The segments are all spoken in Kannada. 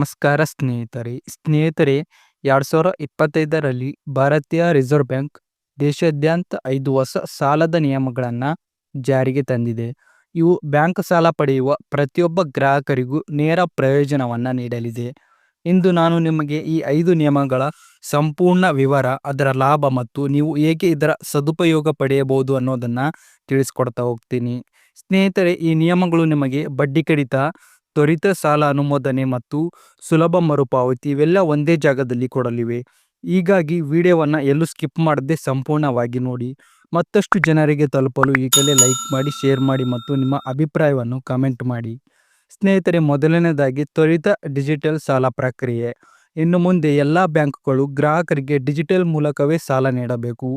ನಮಸ್ಕಾರ ಸ್ನೇಹಿತರೆ. ಸ್ನೇಹಿತರೆ, ಎರಡು ಸಾವಿರ ಇಪ್ಪತ್ತೈದರಲ್ಲಿ ಭಾರತೀಯ ರಿಸರ್ವ್ ಬ್ಯಾಂಕ್ ದೇಶಾದ್ಯಂತ ಐದು ಹೊಸ ಸಾಲದ ನಿಯಮಗಳನ್ನು ಜಾರಿಗೆ ತಂದಿದೆ. ಇವು ಬ್ಯಾಂಕ್ ಸಾಲ ಪಡೆಯುವ ಪ್ರತಿಯೊಬ್ಬ ಗ್ರಾಹಕರಿಗೂ ನೇರ ಪ್ರಯೋಜನವನ್ನು ನೀಡಲಿದೆ. ಇಂದು ನಾನು ನಿಮಗೆ ಈ ಐದು ನಿಯಮಗಳ ಸಂಪೂರ್ಣ ವಿವರ, ಅದರ ಲಾಭ ಮತ್ತು ನೀವು ಹೇಗೆ ಇದರ ಸದುಪಯೋಗ ಪಡೆಯಬಹುದು ಅನ್ನೋದನ್ನು ತಿಳಿಸ್ಕೊಡ್ತಾ ಹೋಗ್ತೀನಿ. ಸ್ನೇಹಿತರೆ, ಈ ನಿಯಮಗಳು ನಿಮಗೆ ಬಡ್ಡಿ ಕಡಿತ ತ್ವರಿತ ಸಾಲ ಅನುಮೋದನೆ ಮತ್ತು ಸುಲಭ ಮರುಪಾವತಿ ಇವೆಲ್ಲ ಒಂದೇ ಜಾಗದಲ್ಲಿ ಕೊಡಲಿವೆ. ಹೀಗಾಗಿ ವಿಡಿಯೋವನ್ನು ಎಲ್ಲೂ ಸ್ಕಿಪ್ ಮಾಡದೆ ಸಂಪೂರ್ಣವಾಗಿ ನೋಡಿ. ಮತ್ತಷ್ಟು ಜನರಿಗೆ ತಲುಪಲು ಈಗಲೇ ಲೈಕ್ ಮಾಡಿ, ಶೇರ್ ಮಾಡಿ ಮತ್ತು ನಿಮ್ಮ ಅಭಿಪ್ರಾಯವನ್ನು ಕಮೆಂಟ್ ಮಾಡಿ. ಸ್ನೇಹಿತರೆ, ಮೊದಲನೇದಾಗಿ ತ್ವರಿತ ಡಿಜಿಟಲ್ ಸಾಲ ಪ್ರಕ್ರಿಯೆ. ಇನ್ನು ಮುಂದೆ ಎಲ್ಲ ಬ್ಯಾಂಕ್ಗಳು ಗ್ರಾಹಕರಿಗೆ ಡಿಜಿಟಲ್ ಮೂಲಕವೇ ಸಾಲ ನೀಡಬೇಕು.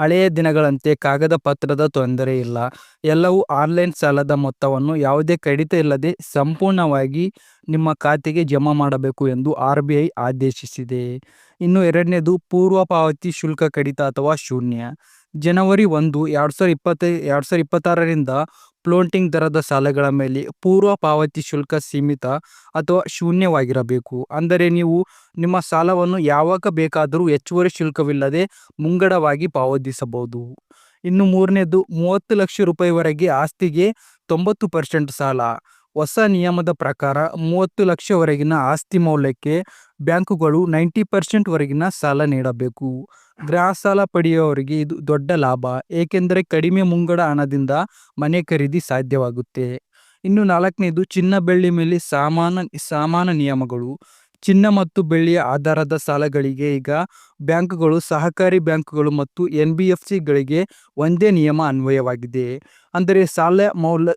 ಹಳೆಯ ದಿನಗಳಂತೆ ಕಾಗದ ಪತ್ರದ ತೊಂದರೆ ಇಲ್ಲ. ಎಲ್ಲವೂ ಆನ್ಲೈನ್ ಸಾಲದ ಮೊತ್ತವನ್ನು ಯಾವುದೇ ಕಡಿತ ಇಲ್ಲದೆ ಸಂಪೂರ್ಣವಾಗಿ ನಿಮ್ಮ ಖಾತೆಗೆ ಜಮಾ ಮಾಡಬೇಕು ಎಂದು ಆರ್ ಬಿ ಐ ಆದೇಶಿಸಿದೆ. ಇನ್ನು ಎರಡನೇದು ಪೂರ್ವ ಪಾವತಿ ಶುಲ್ಕ ಕಡಿತ ಅಥವಾ ಶೂನ್ಯ. ಜನವರಿ ಒಂದು, ಎರಡು ಸಾವಿರ ಇಪ್ಪತ್ತೈ, ಎರಡು ಸಾವಿರ ಇಪ್ಪತ್ತಾರರಿಂದ ಫ್ಲೋಟಿಂಗ್ ದರದ ಸಾಲಗಳ ಮೇಲೆ ಪೂರ್ವ ಪಾವತಿ ಶುಲ್ಕ ಸೀಮಿತ ಅಥವಾ ಶೂನ್ಯವಾಗಿರಬೇಕು. ಅಂದರೆ ನೀವು ನಿಮ್ಮ ಸಾಲವನ್ನು ಯಾವಾಗ ಬೇಕಾದರೂ ಹೆಚ್ಚುವರಿ ಶುಲ್ಕವಿಲ್ಲದೆ ಮುಂಗಡವಾಗಿ ಪಾವತಿಸಬಹುದು. ಇನ್ನು ಮೂರನೇದು, ಮೂವತ್ತು ಲಕ್ಷ ರೂಪಾಯಿವರೆಗೆ ಆಸ್ತಿಗೆ ತೊಂಬತ್ತು ಪರ್ಸೆಂಟ್ ಸಾಲ. ಹೊಸ ನಿಯಮದ ಪ್ರಕಾರ ಮೂವತ್ತು ಲಕ್ಷವರೆಗಿನ ಆಸ್ತಿ ಮೌಲ್ಯಕ್ಕೆ ಬ್ಯಾಂಕುಗಳು ನೈಂಟಿ ಪರ್ಸೆಂಟ್ವರೆಗಿನ ಸಾಲ ನೀಡಬೇಕು. ಗೃಹ ಸಾಲ ಪಡೆಯುವವರಿಗೆ ಇದು ದೊಡ್ಡ ಲಾಭ, ಏಕೆಂದರೆ ಕಡಿಮೆ ಮುಂಗಡ ಹಣದಿಂದ ಮನೆ ಖರೀದಿ ಸಾಧ್ಯವಾಗುತ್ತೆ. ಇನ್ನು ನಾಲ್ಕನೇದು, ಚಿನ್ನ ಬೆಳ್ಳಿ ಮೇಲೆ ಸಾಮಾನ ಸಾಮಾನ ನಿಯಮಗಳು. ಚಿನ್ನ ಮತ್ತು ಬೆಳ್ಳಿಯ ಆಧಾರದ ಸಾಲಗಳಿಗೆ ಈಗ ಬ್ಯಾಂಕುಗಳು, ಸಹಕಾರಿ ಬ್ಯಾಂಕುಗಳು ಮತ್ತು ಎನ್ ಬಿ ಎಫ್ ಸಿಗಳಿಗೆ ಒಂದೇ ನಿಯಮ ಅನ್ವಯವಾಗಿದೆ. ಅಂದರೆ ಸಾಲ ಮೌಲ್ಯ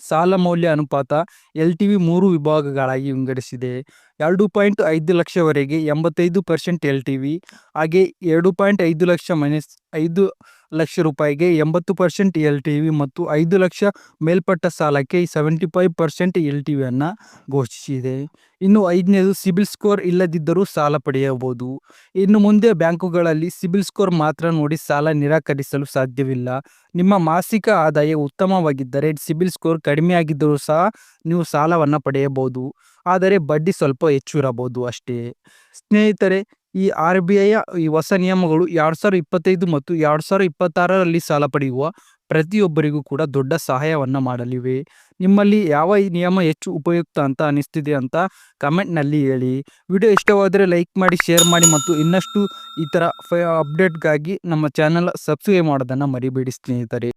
ಸಾಲ ಮೌಲ್ಯ ಅನುಪಾತ ಎಲ್ ಟಿ ವಿ ಮೂರು ವಿಭಾಗಗಳಾಗಿ ವಿಂಗಡಿಸಿದೆ. ಎರಡು ಪಾಯಿಂಟ್ ಐದು ಲಕ್ಷವರೆಗೆ ಎಂಬತ್ತೈದು ಪರ್ಸೆಂಟ್ ಎಲ್ ಟಿ ವಿ, ಹಾಗೆ ಎರಡು ಪಾಯಿಂಟ್ ಐದು ಲಕ್ಷ ಮೈನಸ್ ಐದು ಲಕ್ಷ ರೂಪಾಯಿಗೆ ಎಂಬತ್ತು ಪರ್ಸೆಂಟ್ ಎಲ್ ಟಿ ವಿ ಮತ್ತು ಐದು ಲಕ್ಷ ಮೇಲ್ಪಟ್ಟ ಸಾಲಕ್ಕೆ seventy five percent L T ವಿಯನ್ನು ಘೋಷಿಸಿದೆ. ಇನ್ನು ಐದನೇದು ಸಿಬಿಲ್ ಸ್ಕೋರ್ ಇಲ್ಲದಿದ್ದರೂ ಸಾಲ ಪಡೆಯಬಹುದು. ಇನ್ನು ಮುಂದೆ ಬ್ಯಾಂಕುಗಳಲ್ಲಿ ಸಿಬಿಲ್ ಸ್ಕೋರ್ ಮಾತ್ರ ನೋಡಿ ಸಾಲ ನಿರಾಕರಿಸಲು ಸಾಧ್ಯವಿಲ್ಲ. ನಿಮ್ಮ ಮಾಸಿಕ ಆದಾಯ ಉತ್ತಮವಾಗಿದ್ದರೆ ಸಿಬಿಲ್ ಸ್ಕೋರ್ ಕಡಿಮೆಯಾಗಿದ್ದರೂ ಸಹ ನೀವು ಸಾಲವನ್ನು ಪಡೆಯಬಹುದು. ಆದರೆ ಬಡ್ಡಿ ಸ್ವಲ್ಪ ಹೆಚ್ಚು ಇರಬಹುದು ಅಷ್ಟೇ. ಸ್ನೇಹಿತರೆ ಈ ಆರ್ ಬಿ ಐಯ ಈ ಹೊಸ ನಿಯಮಗಳು ಎರಡು ಸಾವಿರದ ಇಪ್ಪತ್ತೈದು ಮತ್ತು ಎರಡು ಸಾವಿರದ ಇಪ್ಪತ್ತಾರರಲ್ಲಿ ಸಾಲ ಪಡೆಯುವ ಪ್ರತಿಯೊಬ್ಬರಿಗೂ ಕೂಡ ದೊಡ್ಡ ಸಹಾಯವನ್ನು ಮಾಡಲಿವೆ. ನಿಮ್ಮಲ್ಲಿ ಯಾವ ನಿಯಮ ಹೆಚ್ಚು ಉಪಯುಕ್ತ ಅಂತ ಅನಿಸ್ತಿದೆ ಅಂತ ಕಮೆಂಟ್ನಲ್ಲಿ ಹೇಳಿ. ವಿಡಿಯೋ ಇಷ್ಟವಾದರೆ ಲೈಕ್ ಮಾಡಿ, ಶೇರ್ ಮಾಡಿ ಮತ್ತು ಇನ್ನಷ್ಟು ಈ ಥರ ಅಪ್ಡೇಟ್ಗಾಗಿ ನಮ್ಮ ಚಾನಲ್ ಸಬ್ಸ್ಕ್ರೈಬ್ ಮಾಡೋದನ್ನು ಮರಿಬೇಡಿ ಸ್ನೇಹಿತರೆ.